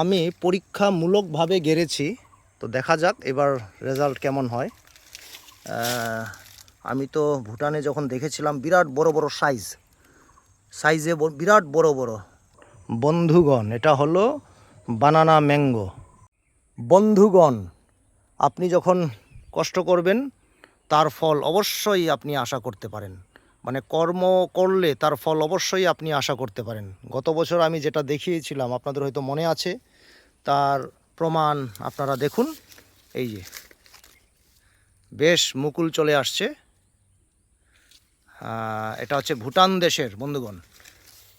আমি পরীক্ষামূলকভাবে গেড়েছি। তো দেখা যাক এবার রেজাল্ট কেমন হয়। আমি তো ভুটানে যখন দেখেছিলাম, বিরাট বড় বড় সাইজ সাইজে বিরাট বড় বড়। বন্ধুগণ, এটা হলো বানানা ম্যাঙ্গো বন্ধুগণ, আপনি যখন কষ্ট করবেন, তার ফল অবশ্যই আপনি আশা করতে পারেন। মানে কর্ম করলে তার ফল অবশ্যই আপনি আশা করতে পারেন। গত বছর আমি যেটা দেখিয়েছিলাম, আপনাদের হয়তো মনে আছে, তার প্রমাণ আপনারা দেখুন। এই যে, বেশ মুকুল চলে আসছে। এটা হচ্ছে ভুটান দেশের, বন্ধুগণ,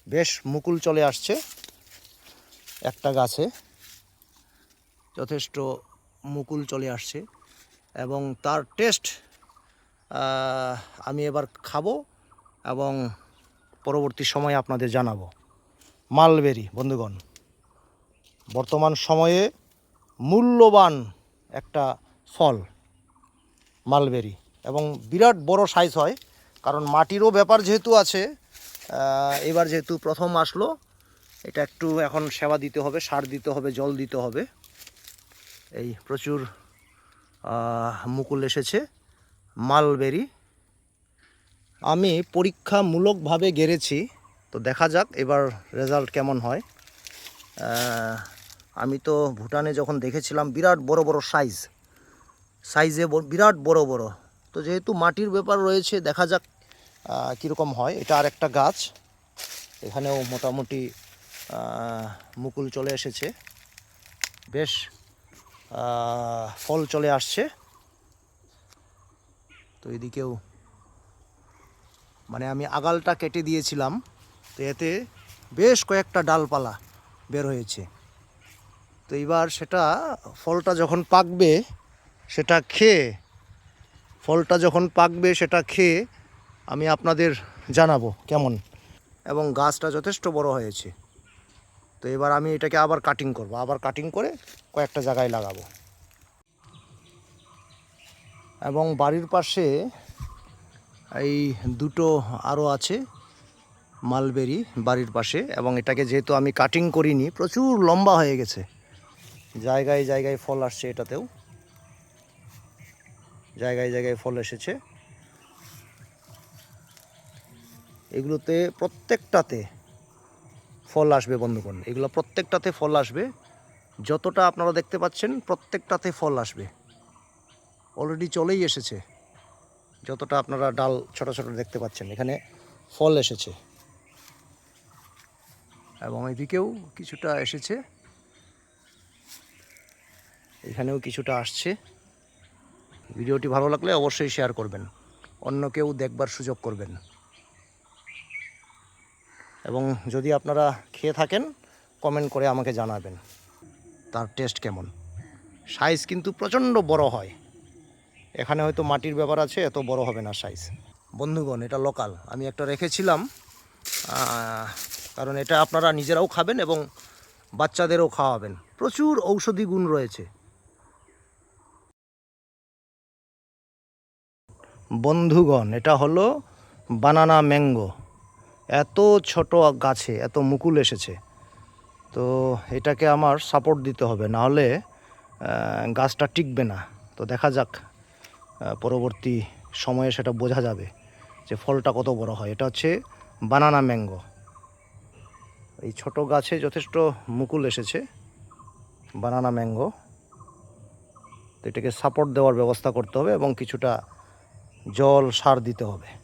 বেশ মুকুল চলে আসছে একটা গাছে। যথেষ্ট মুকুল চলে আসছে এবং তার টেস্ট আমি এবার খাব। এবং পরবর্তী সময়ে আপনাদের জানাব। মালবেরি, বন্ধুগণ, বর্তমান সময়ে মূল্যবান একটা ফল, মালবেরি। এবং বিরাট বড় সাইজ হয়, কারণ মাটিরও ব্যাপার যেহেতু আছে এবার যেহেতু প্রথম আসলো, এটা একটু এখন সেবা দিতে হবে, সার দিতে হবে, জল দিতে হবে। এই প্রচুর মুকুল এসেছে, মালবেরি। আমি পরীক্ষামূলকভাবে গেড়েছি, তো দেখা যাক এবার রেজাল্ট কেমন হয়। আমি তো ভুটানে যখন দেখেছিলাম, বিরাট বড় বড় সাইজ সাইজে বিরাট বড় বড়। তো যেহেতু মাটির ব্যাপার রয়েছে, দেখা যাক কীরকম হয়। এটা আর একটা গাছ। এখানেও মোটামুটি মুকুল চলে এসেছে। বেশ ফল চলে আসছে। তো এদিকেও মানে আমি আগালটা কেটে দিয়েছিলাম, তো এতে বেশ কয়েকটা ডালপালা বের হয়েছে। তো এবার সেটা ফলটা যখন পাকবে, সেটা খেয়ে, ফলটা যখন পাকবে, সেটা খেয়ে আমি আপনাদের জানাব কেমন। এবং গাছটা যথেষ্ট বড় হয়েছে। তো এবার আমি এটাকে আবার কাটিং করব। আবার কাটিং করে কয়েকটা জায়গায় লাগাবো। এবং বাড়ির পাশে এই দুটো আরও আছে মালবেরি বাড়ির পাশে এবং এটাকে যেহেতু আমি কাটিং করিনি, প্রচুর লম্বা হয়ে গেছে। জায়গায় জায়গায় ফল আসছে এটাতেও। জায়গায় জায়গায় ফল এসেছে। এগুলোতে প্রত্যেকটাতে ফল আসবে বন্ধুগণ এগুলো প্রত্যেকটাতে ফল আসবে। যতটা আপনারা দেখতে পাচ্ছেন, প্রত্যেকটাতে ফল আসবে। অলরেডি চলেই এসেছে। যতটা আপনারা ডাল ছোট ছোট দেখতে পাচ্ছেন, এখানে ফল এসেছে। এবং এদিকেও কিছুটা এসেছে। এখানেও কিছুটা আসছে। ভিডিওটি ভালো লাগলে অবশ্যই শেয়ার করবেন। অন্য কেউ দেখবার সুযোগ করবেন। এবং যদি আপনারা খেয়ে থাকেন কমেন্ট করে আমাকে জানাবেন। তার টেস্ট কেমন? সাইজ কিন্তু প্রচণ্ড বড় হয়। এখানে হয়তো মাটির ব্যাপার আছে, এত বড় হবে না সাইজ বন্ধুগণ, এটা লোকাল আমি একটা রেখেছিলাম কারণ এটা আপনারা নিজেরাও খাবেন এবং বাচ্চাদেরও খাওয়াবেন। প্রচুর ঔষধি গুণ রয়েছে। বন্ধুগণ, এটা হলো বানানা ম্যাঙ্গো এত ছোট গাছে, এত মুকুল এসেছে। তো এটাকে আমার সাপোর্ট দিতে হবে না হলে গাছটা টিকবে না। তো দেখা যাক। পরবর্তী সময়ে সেটা বোঝা যাবে যে ফলটা কত বড় হয়। এটা হচ্ছে বানানা ম্যাঙ্গো। এই ছোট গাছে যথেষ্ট মুকুল এসেছে, বানানা ম্যাঙ্গো। তো এটাকে সাপোর্ট দেওয়ার ব্যবস্থা করতে হবে এবং কিছুটা জল সার দিতে হবে।